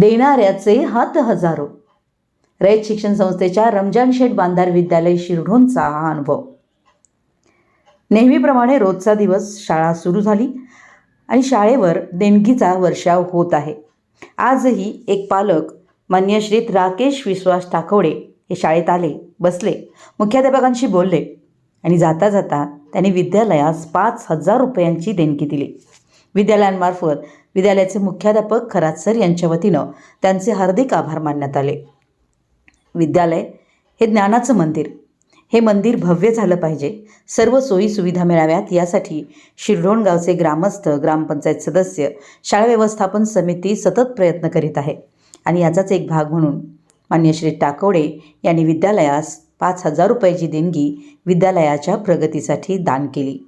देणाऱ्याचे हात हजारो. रयत शिक्षण संस्थेच्या रमजान शेठ बांधार विद्यालय शिरढोणचा हा अनुभव. नेहमीप्रमाणे रोजचा दिवस शाळा सुरू झाली आणि शाळेवर देणगीचा वर्षाव होत आहे. आजही एक पालक मान्यश्रीत राकेश विश्वास टाकवडे हे शाळेत आले बसले मुख्याध्यापकांशी बोलले आणि जाता जाता त्यांनी विद्यालयास पाच हजार रुपयांची देणगी दिली. विद्यालयांमार्फत विद्यालयाचे मुख्याध्यापक खरात सर यांच्या वतीनं त्यांचे हार्दिक आभार मानण्यात आले. विद्यालय हे ज्ञानाचं मंदिर. हे मंदिर भव्य झालं पाहिजे. सर्व सोयी सुविधा मिळाव्यात. यासाठी शिरढोण गावचे ग्रामस्थ ग्रामपंचायत सदस्य शाळा व्यवस्थापन समिती सतत प्रयत्न करीत आहे. आणि याचाच एक भाग म्हणून मान्य श्री टाकवडे यांनी विद्यालयास पाच हजार रुपयाची देणगी विद्यालयाच्या प्रगतीसाठी दान केली.